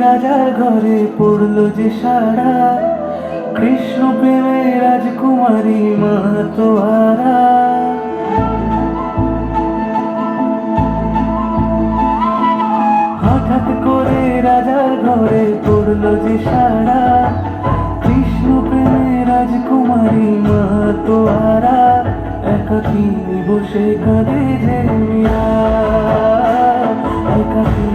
রাজার ঘরে পড়ল যে সারা। কৃষ্ণ প্রেমে রাজকুমারী মাতোয়ারা। হঠাৎ করে রাজার ঘরে পড়ল যে সারা। কৃষ্ণ প্রেমে রাজকুমারী মাতোয়ারা। একাকি বসে কাঁদে যে একাকি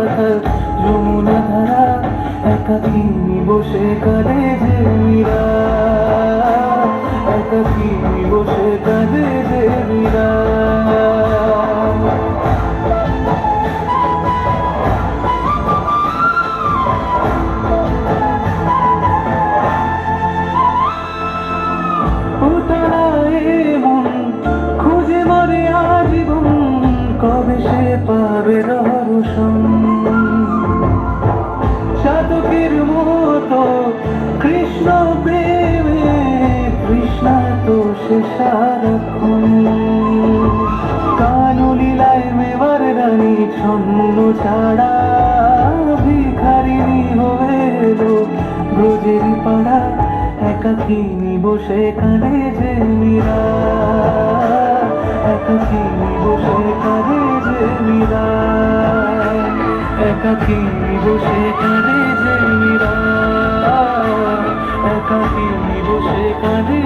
পাথার যমুনা ধারা একাকি বসে কাঁদে যে মীরা। একাকি বসে কাঁদে যে মীরা। পাবে রহস্যম সাধকের মতো কৃষ্ণ প্রেমে কৃষ্ণ তো সে সারাক্ষণ কানুলীলায় মেবার রানী ছন্ন ছাড়া ভিখারিণী হয়ে ব্রজের পাড়া একাকিনী বসে কাঁদে যে মীরা। একাকিনী বসে কাঁদে যে মীরা। একাকিনী বসে কাঁদে কাটে নিবসে কাঁদে